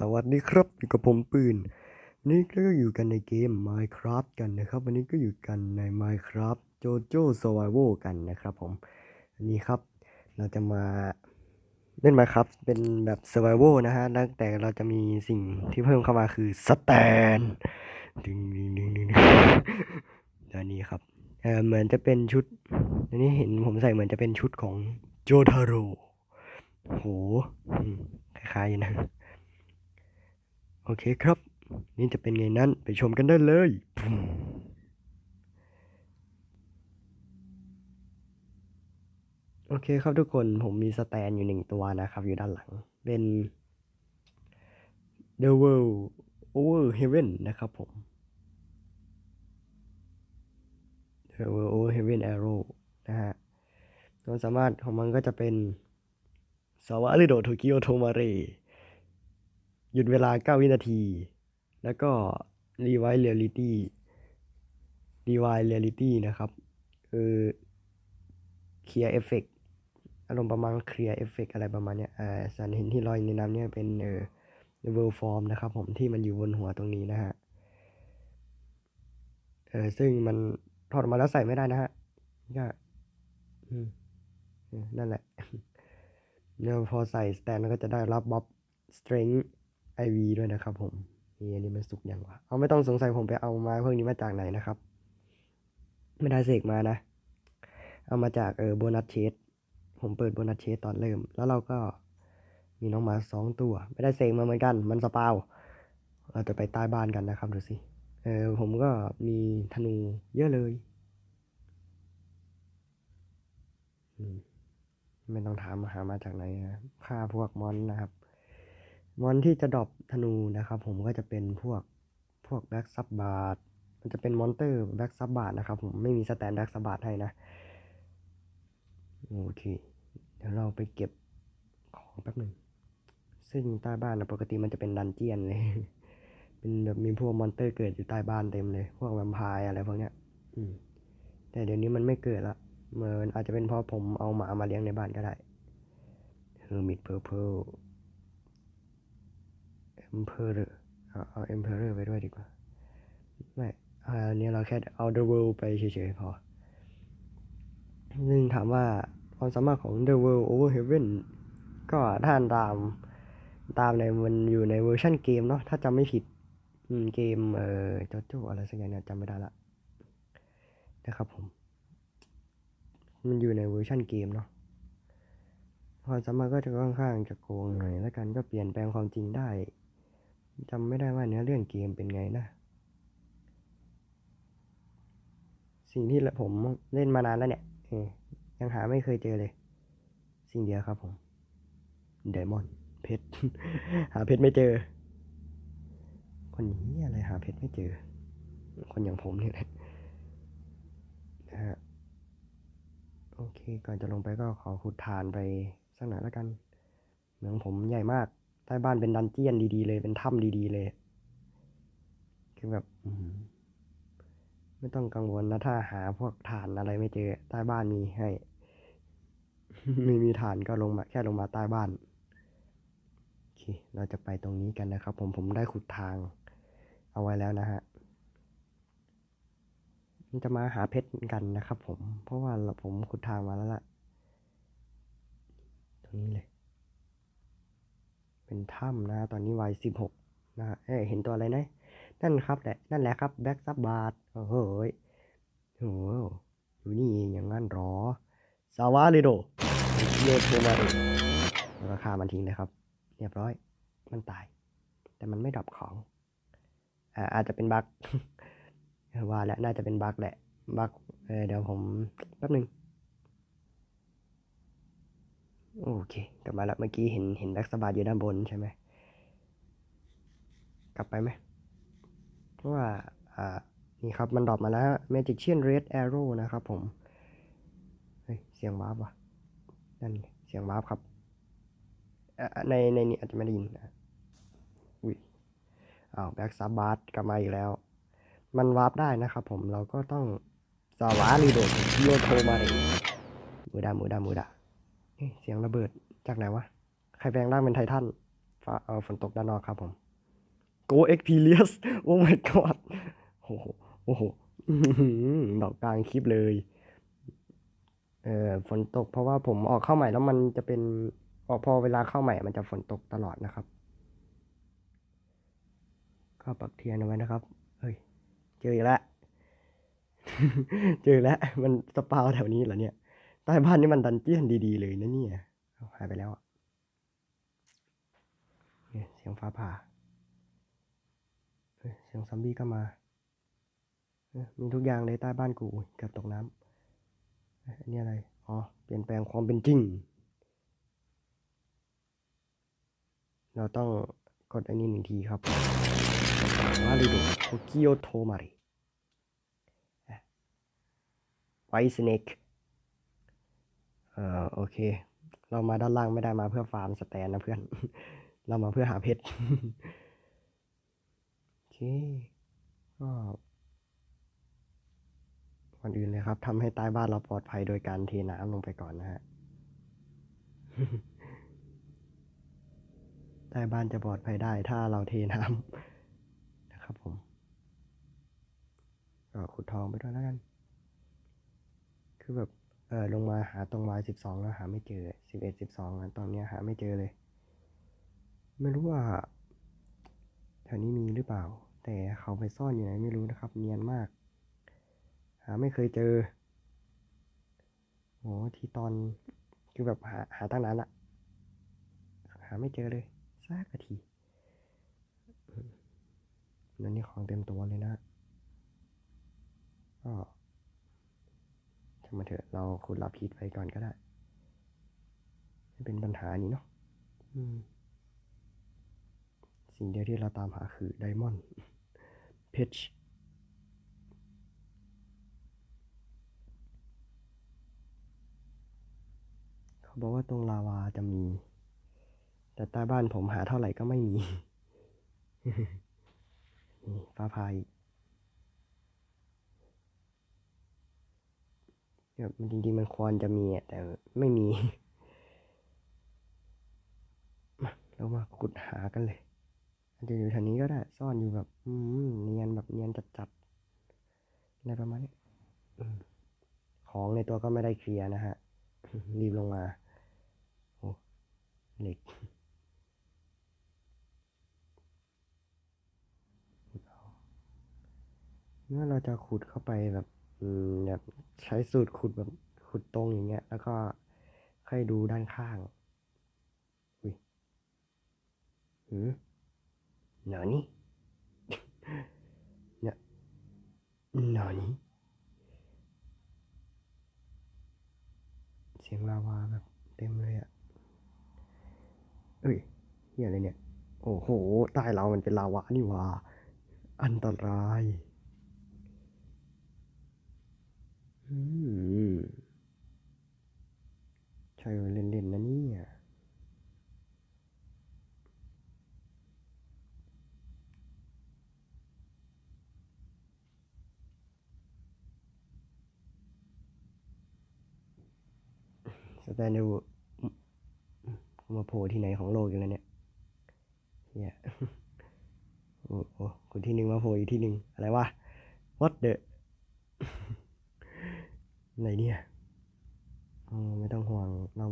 สวัสดีครับอยู่กับผมปืน นี่ก็อยู่กันในเกม Minecraft กันนะครับ วันนี้ก็อยู่กันใน Minecraft Jojo Survival กันนะครับผมอันนี้ครับ เราจะมาเล่น Minecraft เป็นแบบ Survival นะฮะแล้วแต่เราจะมีสิ่งที่เพิ่มเข้ามาคือสแตนดึงดึงดึงดึงแล้วนี่ครับเออเหมือนจะเป็นชุดอันนี้เห็นผมใส่เหมือนจะเป็นชุดของโจทาโร่โหคล้ายๆนะ โอเคครับ นี่จะเป็นไงนั้นไปชมกันได้เลยโอเคครับทุกคนผมมีสแตนอยู่หนึ่งตัวนะครับ อยู่ด้านหลังเป็น The World Over Heaven นะครับผม The World Over Heaven Arrow นะฮะความสามารถของมันก็จะเป็นสาวะริโดโทกิโอโทมาเร หยุดเวลา 9 วินาที แล้วก็ Rewind Reality Rewind Reality นะครับ คือเคลียร์เอฟเฟกอารมณ์ประมาณเคลียร์เอฟเฟกอะไรประมาณเนี้ยอ่าสันเห็นที่ลอยในน้ำเนี่ยเป็นเออเวลฟอร์มนะครับผมที่มันอยู่บนหัวตรงนี้นะฮะ เออซึ่งมันถอดมาแล้วใส่ไม่ได้นะฮะก็นั่นแหละเนี่ยพอใส่สแตนก็จะได้รับบ๊อบสตริง ไอวีด้วยนะครับผมนี่อันนี้มันสุกยังวะเอาไม่ต้องสงสัยผมไปเอาไม้พวกนี้มาจากไหนนะครับ ไม่ได้เสกมานะ เอามาจากเออโบนัสเชสผมเปิดโบนัสเชสตอนเริ่ม แล้วเราก็มีน้องหมาสองตัว ไม่ได้เสกมาเหมือนกัน มันสปาวเราจะไปใต้บ้านกันนะครับดูสิเออผมก็มีธนูเยอะเลยไม่ต้องถามหามาจากไหนนะฆ่าพวกมอนนะครับ มอนที่จะดรอปธนูนะครับ ผมก็จะเป็นพวกพวกแบ็กซับบาร์มันจะเป็นมอนเตอร์แบ็กซับบาร์นะครับผมไม่มีสแตนแบ็กซับบาร์ให้นะ โอเค เดี๋ยวเราไปเก็บของแป๊บหนึ่ง ซึ่งใต้บ้านนะปกติมันจะเป็นดันเจียนเลย เป็นแบบมีพวกมอนเตอร์เกิดอยู่ใต้บ้านเต็มเลย พวกแวมไพร์อะไรพวกเนี้ย อืม แต่เดี๋ยวนี้มันไม่เกิดละเหมือนอาจจะเป็นเพราะผมเอาหมามาเลี้ยงในบ้านก็ได้ Hermit Purple Emperor เอาเอา Emperor ไปด้วยดีกว่า ไม่อันนี้เราแค่ เอา The World ไปเฉยๆพอซึ่งถามว่าความสามารถของ The World Over Heaven ก็ถ้านตามตามในมันอยู่ในเวอร์ชันเกมเนาะถ้าจำไม่ผิดเกมเออโจโจอะไรสักอย่างเนี่ยจำไม่ได้ละนะครับผม มันอยู่ในเวอร์ชันเกมเนาะความสามารถก็จะค่อนข้างจะโกงหน่อยแล้วกันก็เปลี่ยนแปลงความจริงได้ จำไม่ได้ว่าเนื้อเรื่องเกมเป็นไงนะ สิ่งที่ผมเล่นมานานแล้วเนี่ยยังหาไม่เคยเจอเลย สิ่งเดียวครับผมไดมอนเพชรหาเพชรไม่เจอ คนนี้อะไรหาเพชรไม่เจอ คนอย่างผมนี่แหละนะฮะโอเค ก่อนจะลงไปก็ขอขุดฐานไปสักหน่อยแล้วกัน เมืองผมใหญ่มาก ใต้บ้านเป็นดันเจียนดีๆเลย เป็นถ้ำดีๆเลย คือแบบไม่ต้องกังวลนะถ้าหาพวกฐานอะไรไม่เจอ ใต้บ้านมีให้ม่มีฐานก็ลงมา แค่ลงมาใต้บ้านโอเค เราจะไปตรงนี้กันนะครับ ผมผมได้ขุดทาง เอาไว้แล้วนะฮะมันจะมาหาเพชรกันนะครับ ผม เพราะว่าเราผมขุดทางมาแล้วล่ะ ตรงนี้เลย เป็นถ้ำนะตอนนี้วัยสิบหกนะเอ้ยเห็นตัวอะไรนะ นั่นครับแหละนั่นแหละครับแบ็กซับบาร์โอ้โหยโอ้โหอยู่นี่เองอย่างนั้นหรอสาวาเลิโดโยโทมาริแล้วก็ฆ่ามันทิ้งเลยครับ เรียบร้อย มันตาย แต่มันไม่ดรอปของอ่าอาจจะเป็นบั๊กว่าแล้วน่าจะเป็นบั๊กแหละบั๊กเเดี๋ยวผมแป๊บหนึ่ง โอเค กลับมาแล้วเมื่อกี้เห็นเห็นแบ็กสบาร์อยู่ด้านบนใช่ไหมกลับไปไหมเพราะว่าอ่านี่ครับมันดรอปมาแล้ว Magician Red Arrow นะครับผม เฮ้ย เสียงวาร์ปว่ะ นั่นเสียงวาร์ปครับอ่าในในนี้อาจจะไม่ได้ยินอุ้ยอ้าวแบ็กซับบาร์กลับมาอีกแล้ว มันวาร์ปได้นะครับผมเราก็ต้องสวารีโดดโยโทมาเรมูดามูดามูดา เสียงระเบิดจากไหนวะ ใครแปลงร่างเป็นไททันฟ้าเออฝนตกด้านนอกครับผม Go Experience โอ้ my god โอ้โหโอ้โหหือดอกกลางคลิปเลย เออฝนตกเพราะว่าผมออกเข้าใหม่แล้วมันจะเป็นออกพอเวลาเข้าใหม่มันจะฝนตกตลอดนะครับ ก็ปักเทียนเอาไว้นะครับ เฮ้ย เจออีกแล้ว เจอแล้ว มันสปาวแถวนี้เหรอเนี่ย ใต้บ้านนี่มันดันเจียนดีๆเลยนะเนี่ยหายไปแล้วเสียงฟ้าผ่าเสียงซอมบี้ก็มา มีทุกอย่างเลยใต้บ้านกูเกือบตกน้ำอันนี้อะไร อ๋อ เปลี่ยนแปลงความเป็นจริง เราต้องกดอันนี้หนึ่งทีครับมาริโดโตเกียวโทมาริไวสเนก เอ่อโอเค เรามาด้านล่างไม่ได้มาเพื่อฟาร์มสแตนนะเพื่อน เรามาเพื่อหาเพชรโอเคก็ก่อนอื่นเลยครับทำให้ใต้บ้านเราปลอดภัยโดยการเทน้ำลงไปก่อนนะฮะใต้บ้านจะปลอดภัยได้ถ้าเราเทน้ำนะครับผมก็ขุดทองไปด้วยแล้วกัน คือแบบ เออลงมาหาตรงวายสิบสองแล้วหาไม่เจอสิบเอ็ดสิบสองตอนเนี้ยหาไม่เจอเลย ไม่รู้ว่าแถวนี้มีหรือเปล่า แต่เขาไปซ่อนอยู่ไหนไม่รู้นะครับ เนียนมาก หาไม่เคยเจอโอ้ที่ตอนคือแบบหาหาตั้งนานละหาไม่เจอเลยสักทีนั่นนี่ของเต็มตัวเลยนะก็ ช่างมาเถอะเราขุดลาพีดไปก่อนก็ได้ไม่เป็นปัญหานี้เนาะอืมสิ่งเดียวที่เราตามหาคือไดมอนด์เพชรเขาบอกว่าตรงลาวาจะมี แต่ใต้บ้านผมหาเท่าไหร่ก็ไม่มีนี่ฟ้าพาย แบบมันจริงๆมันควรจะมีอะแต่ไม่มีมาเรามาขุดหากันเลยอาจจะอยู่แถวนี้ก็ได้ ซ่อนอยู่แบบ อืมเนียนแบบเนียนจัดๆอะไรประมาณนี้ของในตัวก็ไม่ได้เคลียร์นะฮะ รีบลงมา โอ้เหล็กเมื่อเราจะขุดเข้าไปแบบ แใช้สูตรขุดแบบขุดตรงอย่างเงี้ย แล้วก็ค่อยดูด้านข้าง อุ้ยหือหนอนี่เนี่ยหนอนี่เสียงลาวาแบบเต็มเลยอะเฮ้ยเฮียอะไรเนี่ย โอ้โห ใต้เรามันเป็นลาวานี่ว่า อันตราย ใช่เล่นๆนะเนี่ยสแตนดูมาโผล่ที่ไหนของโลกอยู่แล้วเนี่ยเฮียโอ้โหคนที่หนึ่งมาโผล่อีกที่หนึ่งอะไรวะ what the อะไรเนี่ยอ๋อไม่ต้องห่วงเรา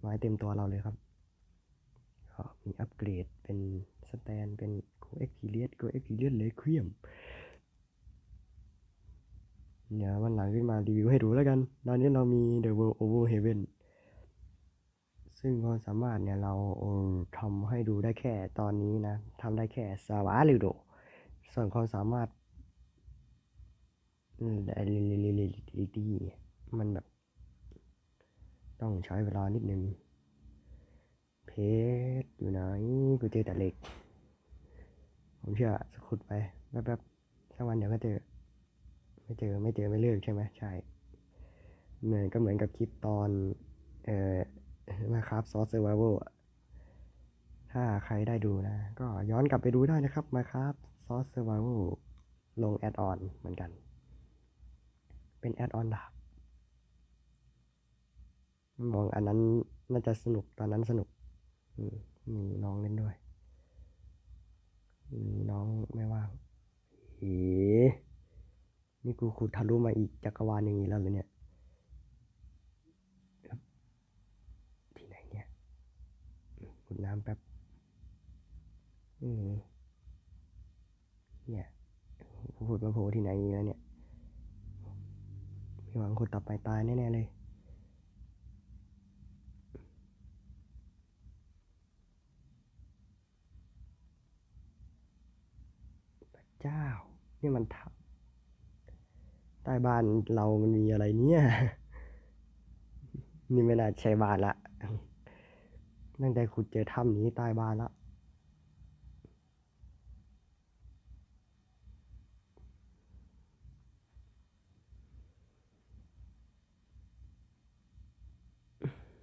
ไม้เต็มตัวเราเลยครับก็มีอัปเกรดเป็นสแตนเป็นโกเอ็กซ์พีเลียสโกเอ็กซ์พีเลียสเลควียมเดี๋ยววันหลังขึ้นมารีวิวให้ดูแล้วกัน ตอนนี้เรามี The World Over Heaven ซึ่งความสามารถเนี่ยเราทำให้ดูได้แค่ตอนนี้นะทำได้แค่สวาลิโด ส่วนความสามารถอืมไมันแบบ ต้องใช้เวลานิดนึง เพชรอยู่ไหนกูเจอแต่เหล็ก ผมเชื่อสขุดไปแป๊บๆสักวันเดี๋ยวก็เจอ ไม่เจอไม่เจอไม่เลิกใช่ไหมใช่เหมือนก็เหมือนกับคลิปตอน เอ่อมาครับซอสเซอร์ไวเวลถ้าใครได้ดูนะ ก็ย้อนกลับไปดูได้นะครับมาครับซอสเซอร์ไวเวลลงแอดออนเหมือนกัน เป็นแอดออนดาบ มองอันนั้นน่าจะสนุกตอนนั้นสนุกมีน้องเล่นด้วยมีน้องไม่ว่างเฮ้นี่กูขุดทะลุมาอีกจักรวาลหนึ่งอีกแล้วเลยเนี่ยที่ไหนเนี่ยขุดน้ำแป๊บอืมเนี่ยขุดมาโผล่ที่ไหนอีกแล้วเนี่ยมีหวังขุดต่อไปตายแน่ๆเลย เจ้า นี่มันทับใต้บ้านเรามันมีอะไรเนี่ย นี่ไม่น่าใช่บ้านละตั้งแต่ขุดเจอถ้ำนี้ใต้บ้านละ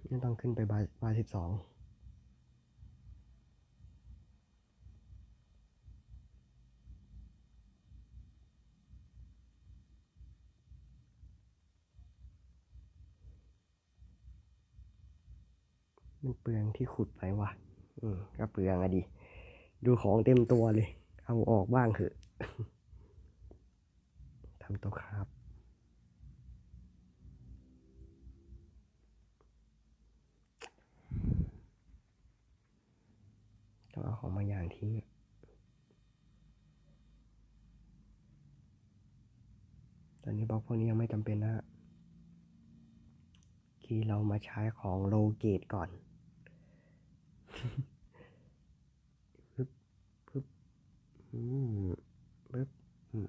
นี่ต้องขึ้นไปบาร์บาร์สิบสอง มันเปลืองที่ขุดไปว่ะอืมก็เปลืองอะดิ ดูของเต็มตัวเลย เอาออกบ้างเถอะทำตัวครับ ต้องเอาของบางอย่างทิ้งอะตอนนี้บล็อกพวกนี้ยังไม่จำเป็นนะฮะคีย์เรามาใช้ของโลเกตก่อน ปึ๊บปึ๊บอืมปึ๊บอืม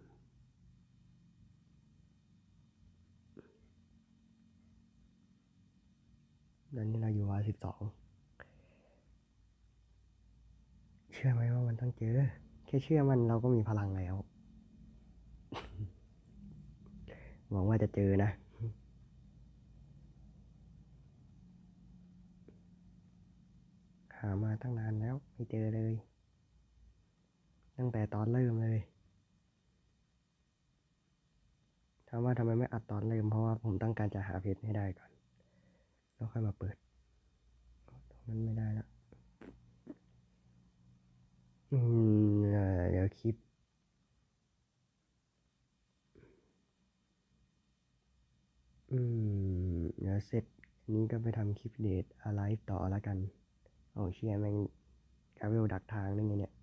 ตอนนี้เราอยู่วาสิบสอง เชื่อไหมว่ามันต้องเจอ แค่เชื่อมันเราก็มีพลังแล้ว หวังว่าจะเจอนะ หามาตั้งนานแล้วไม่เจอเลย ตั้งแต่ตอนเริ่มเลยถามว่าทำไมไม่อัดตอนเริ่มเพราะว่าผมต้องการจะหาเพชรให้ได้ก่อน แล้วค่อยมาเปิดตรงนั้นไม่ได้แล้วอืมเดี๋ยวคลิปอืม เดี๋ยวเสร็จนนี้ก็ไปทำคลิปเดทอะไรต่อแล้วกัน โอ้เชียแม่งกาเวลดักทางได้ไงเนี่ย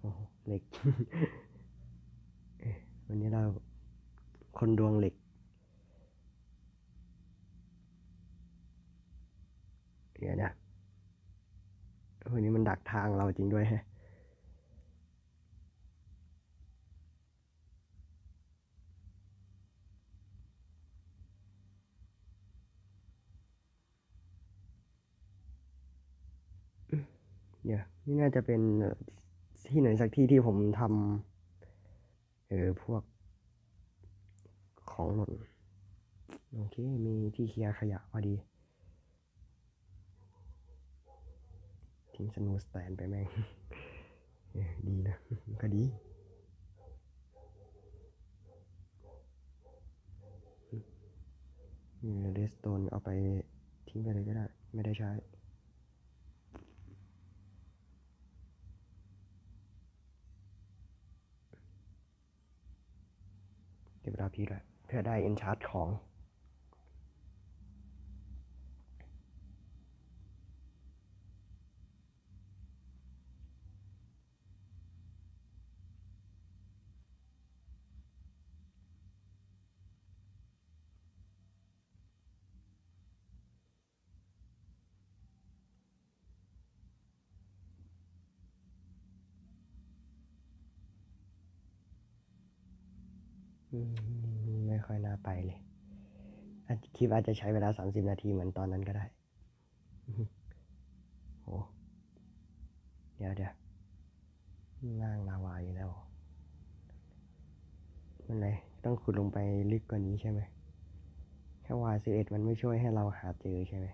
โอ้เหล็ก วันนี้เราคนดวงเหล็กเดี๋ยวนะวันนี้มันดักทางเราจริงด้วยฮะ เดี๋ยว นี่น่าจะเป็นที่ไหนสักที่ที่ผมทำเออพวกของหล่นโอเค มีที่เคลียร์ขยะพอดีทิ้งสนว์สแตนไปแม่งดีนะ ก็ดีเรสโตนเอาไปทิ้งไปเลยก็ได้ ไม่ได้ใช้ เก็บดาพีด้วเพื่อได้เอ็นชาร์จของ อืม ไม่ค่อยน่าไปเลยอาจคลิปอาจจะใช้เวลาสามสิบนาทีเหมือนตอนนั้นก็ได้อือหือโอ้เดี๋ยวเดี๋ยวล่างลาวาอยู่แล้วเหรอมันเลยต้องขุดลงไปลึกกว่านี้ใช่ไหมแค่วาสิเอ็ดมันไม่ช่วยให้เราหาเจอใช่ไหม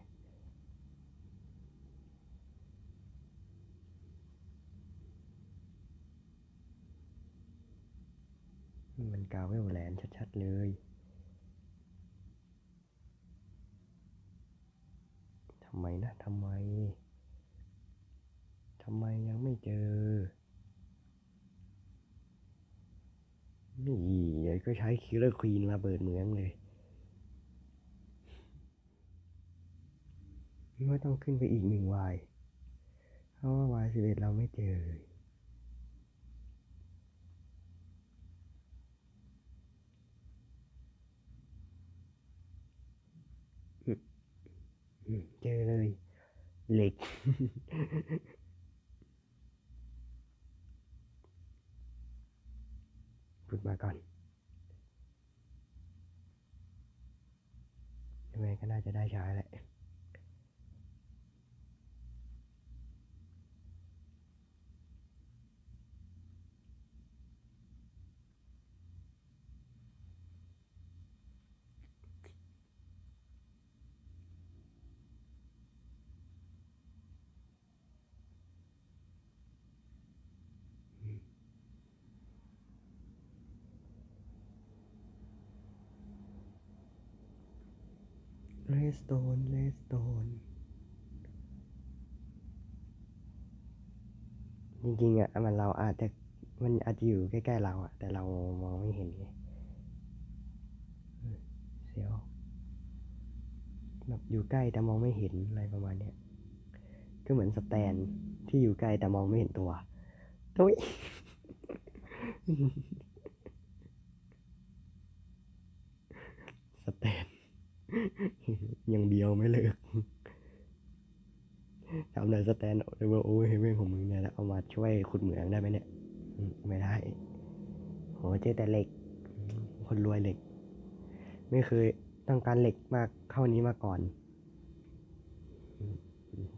นี่มันกาเวลแลนด์ชัดๆเลย ทำไมนะทำไมทำไมยังไม่เจอ นี่เดี๋ยวก็ใช้คิลเลอร์ควีนระเบิดเมืองเลย ไม่ต้องขึ้นไปอีกหนึ่งวายเพราะว่าวายสิบเอ็ดเราไม่เจอเลยอืมอืม เจอเลย เหล็กพูดมาก่อน ยังไงก็น่าจะได้ใช้แหละ สโตนเลสโตนจริงๆอะมันเราอาจจะมันอาจจะอยู่ใกล้ๆเราอะ แต่เรามองไม่เห็นไงเสียวแบบอยู่ใกล้แต่มองไม่เห็นอะไรประมาณเนี้ยก็เหมือนสแตนที่อยู่ใกล้แต่มองไม่เห็นตัวทุยสแตน ยังเบียวไม่เลิกทำเลยสแตนเลยว่าโอ้ยเฮเว่นของมึงเนี่ยแล้วเอามาช่วยขุดเหมืองได้ไหมเนี่ย ไม่ได้โหเจอแต่เหล็ก คนรวยเหล็ก ไม่เคยต้องการเหล็กมากเข้านี้มาก่อน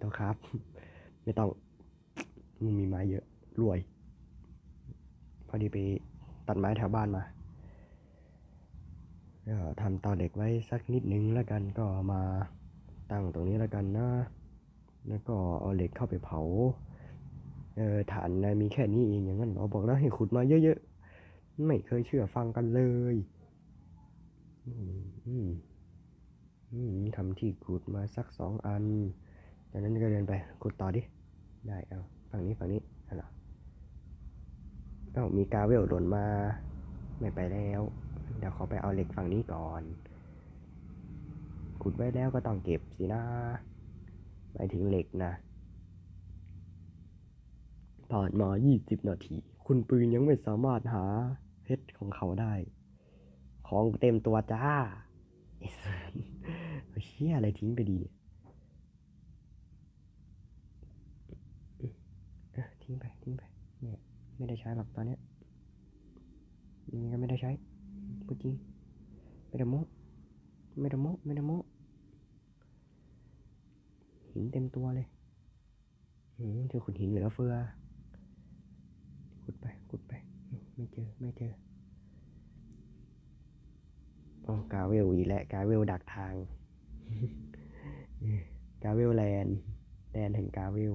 ต้องครับ ไม่ต้องมึงมีไม้เยอะ รวย พอดีไปตัดไม้แถวบ้านมา ก็ทำเตาเหล็กไว้สักนิดนึงแล้วกันก็มาตั้งตรงนี้แล้วกันนะ แล้วก็เอาเหล็กเข้าไปเผา เออฐานนายมีแค่นี้เองอย่างนั้นเรอบอกแล้วให้ขุดมาเยอะๆ ไม่เคยเชื่อฟังกันเลยอืมอืมอืมทำที่ขุดมาสักสองอัน จากนั้นก็เดินไปขุดต่อดิ ได้เอาฝั่งนี้ฝั่งนี้นั่นเหรอเอ้ามีกาเวลหล่นมา ไม่ไปแล้ว เดี๋ยวขอไปเอาเหล็กฝั่งนี้ก่อน ขุดไว้แล้วก็ต้องเก็บสินะหมายถึงเหล็กนะผ่านมา 20 นาที คุณปืนยังไม่สามารถหาเพชรของเขาได้ ของเต็มตัวจ้าไอ้สัสเชี่ยอะไรทิ้งไปดีเนี่ยทิ้งไปทิ้งไปเนี่ยไม่ได้ใช้หรอกตอนเนี้ยนี่ก็ไม่ได้ใช้ พูดจริงไม่ได้โม้ไม่ได้โม้ไม่ได้โม้หินเต็มตัวเลยอืมเธอขุดหินเหลือเฟือขุดไปขุดไป ไม่เจอไม่เจอโอ้กาเวลอีกแล้วกาเวลดักทาง กาเวลแลนด์แดนแห่งกาเวล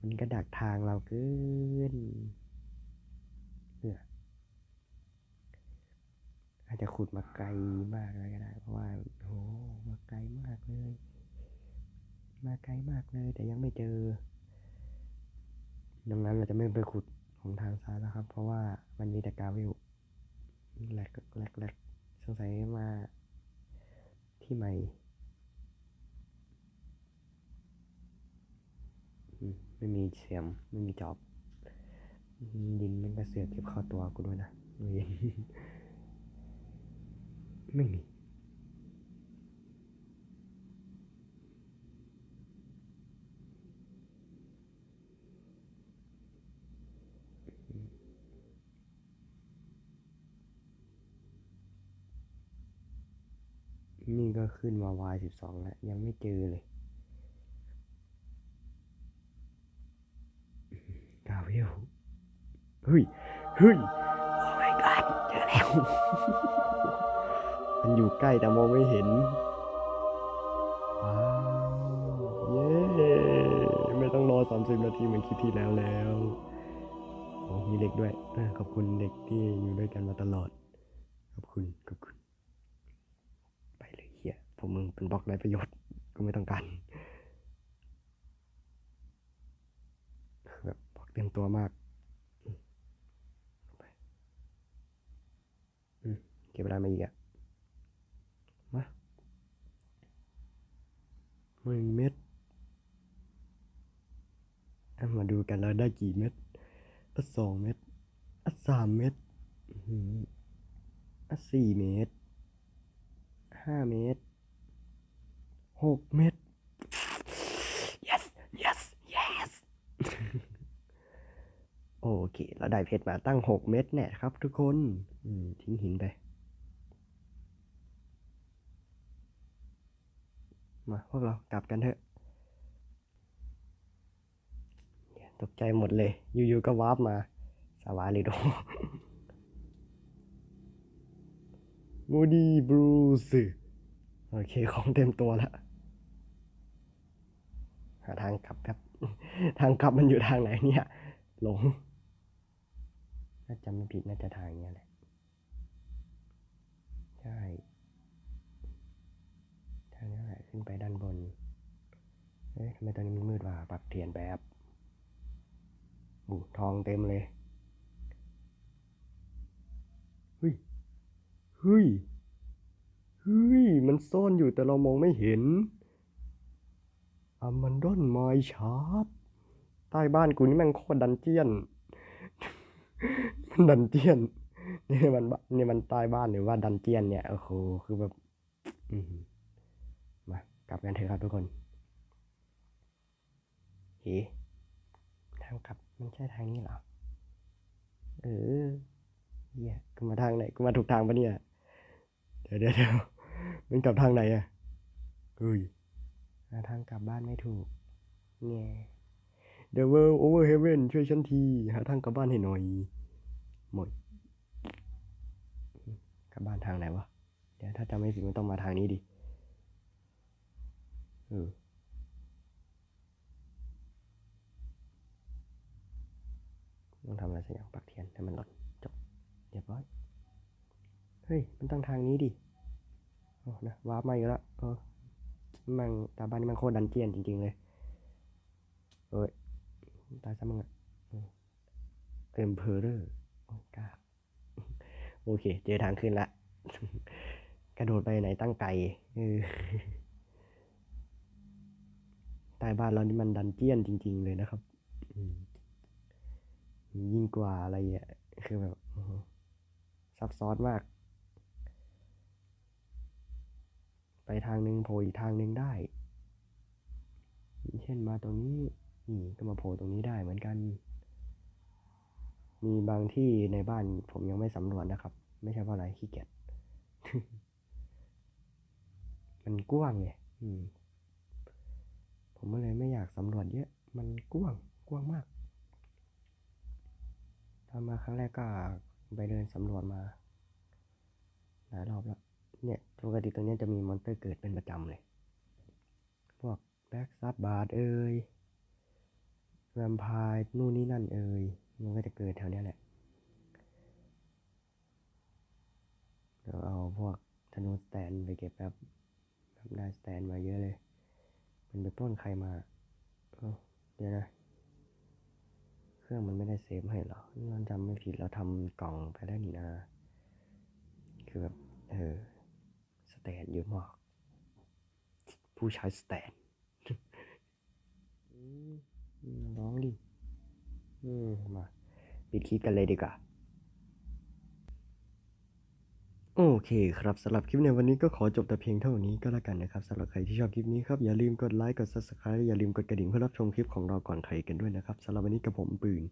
มันก็ดักทางเราเกินเอออา จจะขุดมาไกลมากเลยก็ได้ เพราะว่าโหมาไกลมากเลย มาไกลมากเลย แต่ยังไม่เจอ ดังนั้นเราจะไม่ไปขุดของทางซ้ายแล้วครับ เพราะว่ามันมีแต่กาวิลแหลกแหลกแหลกสงสัยมาที่ใหม่ไม่มีเสียมไม่มีจอบดินมันก็เสือกเก็บข้าตัวกูด้วยนะเวียน ไม่มี นี่ก็ขึ้นมาวายสิบสองแล้ว ยังไม่เจอเลยกาวิลเฮ้ย เฮ้ย โอ้ my god เจอแล้ว มันอยู่ใกล้แต่มองไม่เห็นว้าวเย้ไม่ต้องรอ 30 นาทีเหมือนคลิปที่แล้วแล้วโอ้มีเด็กด้วยอขอบคุณเด็กที่อยู่ด้วยกันมาตลอด ขอบคุณขอบคุณ ไปเลยเฮียพวกมึงเป็นบล็อกไร้ประโยชน์ก็ไม่ต้องการแบบบล็อกเต็มตัวมากอืมไปก็บอะไรมาอีกอะมา หนึ่งเม็ดมาดูกันเราได้กี่เม็ดอะสองเม็ดอะสามเม็ดอืออะสี่เม็ดห้าเม็ดหกเม็ด yes yes yes โอเค เราได้เพชรมาตั้งหกเม็ดแน่ครับทุกคน ทิ้งหินไป มาพวกเรากลับกันเถอะตกใจหมดเลย อยู่ๆก็วาร์ปมา สวาลิโดมูดีบรูซโอเค ของเต็มตัวแล้วหาทางกลับครับ ทางกลับมันอยู่ทางไหนเนี่ย หลง น่าจะไม่ผิดน่าจะทางเนี้ยแหละ ใช่ ขึ้นไปด้านบนเฮ้ยทำไมตอนนี้มันมืดวะปรับเทียนแบบบูทองเต็มเลย เฮ้ย เฮ้ย เฮ้ย มันซ่อนอยู่แต่เรามองไม่เห็นอามันดอนไมชาร์ปใต้บ้านกูนี่แม่งโคตรดันเจียน มันดันเจียนนี่มันนี่มันใต้บ้านหรือว่าดันเจียนเนี่ย โอ้โห คือแบบ อืม กลับกันเถอะครับทุกคนเฮ้ทางกลับมันใช่ทางนี้เหรอ เออเฮียกูมาทางไหนกูมาถูกทางปะเนี่ย เดี๋ยวเดี๋ยวเดี๋ยวมันกลับทางไหนอะเฮ้ยหาทางกลับบ้านไม่ถูกแง่ The World Over Heaven ช่วยฉันที หาทางกลับบ้านให้หน่อย หมด กลับบ้านทางไหนวะ เดี๋ยวถ้าจำไม่ผิดมันต้องมาทางนี้ดิ ต้องทำอะไรสักอย่างปักเทียนให้มันหล่นจบเรียบร้อย เฮ้ย มันต้องทางนี้ดิโอ้นะว้าร์ปมาอีกแล้วเออมันตาบ้านนี่มันโคตรดันเจียนจริง ๆ เลยเอ้ยตายซะมึงอะเอ็มเพอเรอร์โอ้ยกาโอเค เจอทางขึ้นละ กระโดดไปไหนตั้งไกลเออ ใต้บ้านเรานี่มันดันเจียนจริง ๆ เลยนะครับยิ่งกว่าอะไรอะคือแบบซับซ้อนมาก ไปทางหนึ่งโผล่อีกทางหนึ่งได้ เช่นมาตรงนี้นี่ก็มาโผล่ตรงนี้ได้เหมือนกัน มีบางที่ในบ้านผมยังไม่สำรวจนะครับ ไม่ใช่เพราะอะไรขี้เกียจมันกว้างไง ผมก็เลยไม่อยากสำรวจเยอะ มันกว้างกว้างมากตอนมาครั้งแรกก็ไปเดินสำรวจมาหลายรอบแล้วเนี่ยปกติตรงนี้จะมีมอนเตอร์เกิดเป็นประจำเลย พวกแบ็กซับบาร์ดเอ่ยแวมไพร์นู่นนี่นั่นเอ่ยมันก็จะเกิดแถวเนี้ยแหละเดี๋ยวเอาพวกธนูสแตนไปเก็บแบบแบบได้สแตนมาเยอะเลย มันไปปล้นใครมาเดี๋ยวนะ เครื่องมันไม่ได้เซฟให้เหรอเราจำไม่ผิดเราทำกล่องไปได้นี่นะ คือแบบเออสแตนเยอะมาก ผู้ใช้สแตนอืมร้องดิ อืม มา ปิดคลิปกันเลยดีกว่า โอเคครับสำหรับคลิปในวันนี้ก็ขอจบแต่เพียงเท่านี้ก็แล้วกันนะครับสำหรับใครที่ชอบคลิปนี้ครับอย่าลืมกดไลค์กด subscribe อย่าลืมกดกระดิ่งเพื่อรับชมคลิปของเราก่อนใครกันด้วยนะครับสำหรับวันนี้กับผมปืน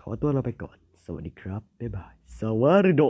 ขอตัวเราไปก่อน สวัสดีครับบ๊ายบายสวัสดีโด